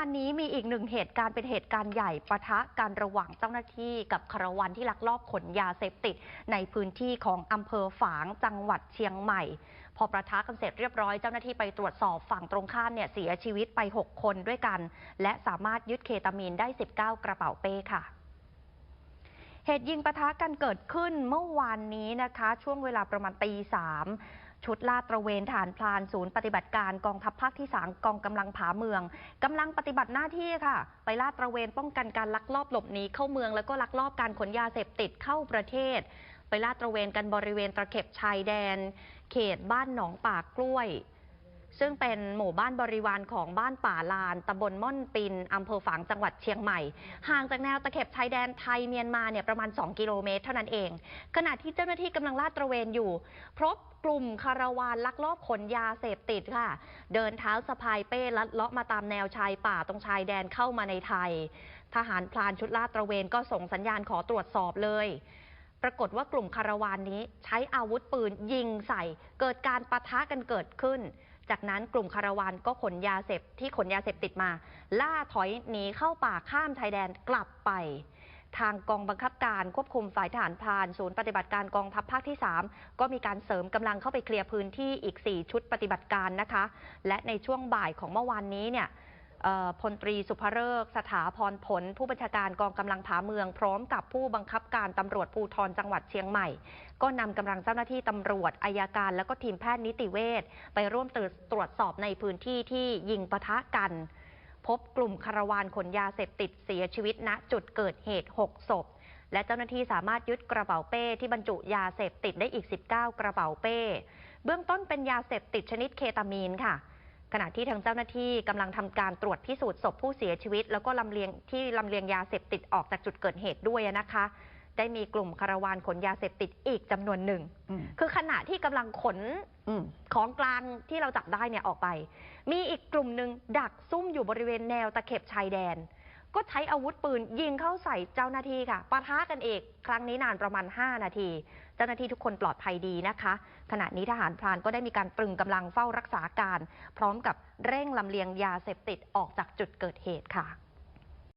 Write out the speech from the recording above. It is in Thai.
านนี้มีอีกหนึ่งเหตุการณ์เป็นเหตุการณ์ใหญ่ปะทะกันระหว่างเจ้าหน้าที่กับคารวันที่ลักลอบขนยาเสพติด ในพื้นที่ของอำเภอฝางจังหวัดเชียงใหม่ พอประทะกันเสร็จเรียบร้อยเจ้าหน้าที่ไปตรวจสอบฝั่งตรงข้ามเนี่ยเสียชีวิตไป 6 คนด้วยกัน และสามารถยึดเคตามีนได้ 19 กระเป๋าเป้ค่ะ เหตุยิงปะทะกันเกิดขึ้นเมื่อวานนี้นะคะ ช่วงเวลาประมาณตีสามชุดลาดตระเวนฐานพลานศูนย์ปฏิบัติการกองทัพภาคที่สามกองกำลังผาเมืองกำลังปฏิบัติหน้าที่ค่ะ ไปลาดตระเวนป้องกันการลักลอบหลบหนีเข้าเมือง แล้วก็ลักลอบการขนยาเสพติดเข้าประเทศ ไปลาดตระเวนกันบริเวณตะเข็บชายแดน เขตบ้านหนองปากกล้วย ซึ่งเป็นหมู่บ้านบริวารของบ้านป่าลานตำบลม่อนปินอำเภอฝางจังหวัดเชียงใหม่ ห่างจากแนวตะเข็บชายแดนไทยเมียนมาเนี่ยประมาณ 2 กิโลเมตร เท่านั้นเอง ขณะที่เจ้าหน้าที่กำลังลาดตระเวนอยู่พบกลุ่มคาราวานลักลอบขนยาเสพติดค่ะ เดินเท้าสะพายเป้ลัดเลาะมาตามแนวชายป่าตรงชายแดนเข้ามาในไทย ทหารพลานชุดลาดตระเวนก็ส่งสัญญาณขอตรวจสอบเลยปรากฏว่ากลุ่มคาราวานนี้ใช้อาวุธปืนยิงใส่ เกิดการปะทะกันเกิดขึ้น จากนั้นกลุ่มคาราวานก็ขนยาเสพที่ขนยาเสพติดมา ล่าถอยหนีเข้าป่าข้ามชายแดนกลับไป ทางกองบังคับการควบคุมฝ่ายทหารพานศูนย์ปฏิบัติการกองทัพภาคที่ 3 ก็มีการเสริมกำลังเข้าไปเคลียร์พื้นที่อีก 4 ชุดปฏิบัติการนะคะ และในช่วงบ่ายของเมื่อวานนี้เนี่ย พลตรีสุภเริกสถาพรผล ผู้บัญชาการกองกำลังผาเมือง พร้อมกับผู้บังคับการตำรวจภูธรจังหวัดเชียงใหม่ ก็นำกำลังเจ้าหน้าที่ตำรวจอายการแล้วก็ทีมแพทย์นิติเวชไปร่วมตรวจสอบในพื้นที่ที่ยิงปะทะกัน พบกลุ่มคาราวานขนยาเสพติดเสียชีวิตณจุดเกิดเหตุ 6 ศพ และเจ้าหน้าที่สามารถยึดกระเป๋าเป้ที่บรรจุยาเสพติดได้อีก 19 กระเป๋าเป้ เบื้องต้นเป็นยาเสพติดชนิดเคตามีนค่ะ ขณะที่ทางเจ้าหน้าที่กำลังทำการตรวจพิสูจน์ศพผู้เสียชีวิต แล้วก็ลำเลียงที่ลำเลียงยาเสพติดออกจากจุดเกิดเหตุด้วยนะคะ ได้มีกลุ่มคาราวานขนยาเสพติดอีกจำนวนหนึ่งอืมคือขณะที่กำลังขนอืมของกลางที่เราจับได้เนี่ยออกไป มีอีกกลุ่มหนึ่งดักซุ่มอยู่บริเวณแนวตะเข็บชายแดน ก็ใช้อาวุธปืนยิงเข้าใส่เจ้าหน้าที่ค่ะปะทะกันเอกครั้งนี้นานประมาณ 5 นาที เจ้าหน้าที่ทุกคนปลอดภัยดีนะคะ ขณะนี้ทหารพรานก็ได้มีการตรึงกำลังเฝ้ารักษาการ พร้อมกับเร่งลำเลียงยาเสพติดออกจากจุดเกิดเหตุค่ะ